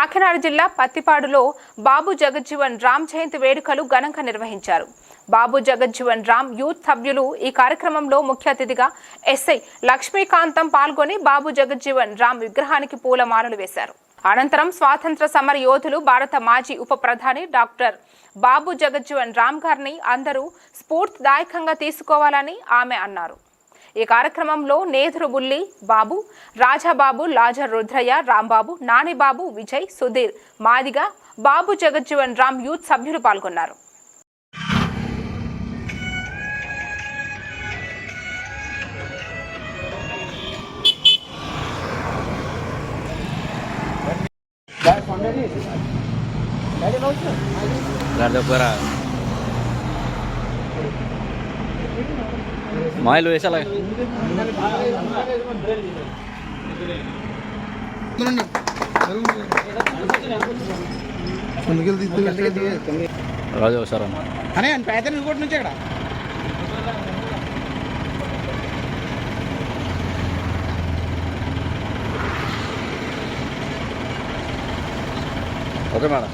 కాకినాడ జిల్లా పత్తిపాడులో బాబు జగజ్జీవన్ రామ్ జయంతి వేడుకలు ఘనంగా నిర్వహించారు. బాబు జగజ్జీవన్ రామ్ యూత్ సభ్యులు ఈ కార్యక్రమంలో ముఖ్య అతిథిగా ఎస్ఐ లక్ష్మీకాంతం పాల్గొని బాబు జగజ్జీవన్ రామ్ విగ్రహానికి పూలమాలలు వేశారు. అనంతరం స్వాతంత్ర సమర యోధులు భారత మాజీ ఉప ప్రధాని డాక్టర్ బాబు జగజ్జీవన్ రామ్ గారిని అందరూ స్ఫూర్తిదాయకంగా తీసుకోవాలని ఆమె అన్నారు. ఈ కార్యక్రమంలో నేదురు బుల్లి బాబు రాజాబాబు లాజర్ రుద్రయ్య రాంబాబు నానిబాబు విజయ్ సుధీర్ మాదిగ బాబు జగజ్జీవన్ రామ్ యూత్ సభ్యులు పాల్గొన్నారు. Guarda fuera. Esa lagi. రాజు ఒకసారి అన్న. అనే పేద ఇంకోటి నుంచి ఇక్కడ ఓకే మేడం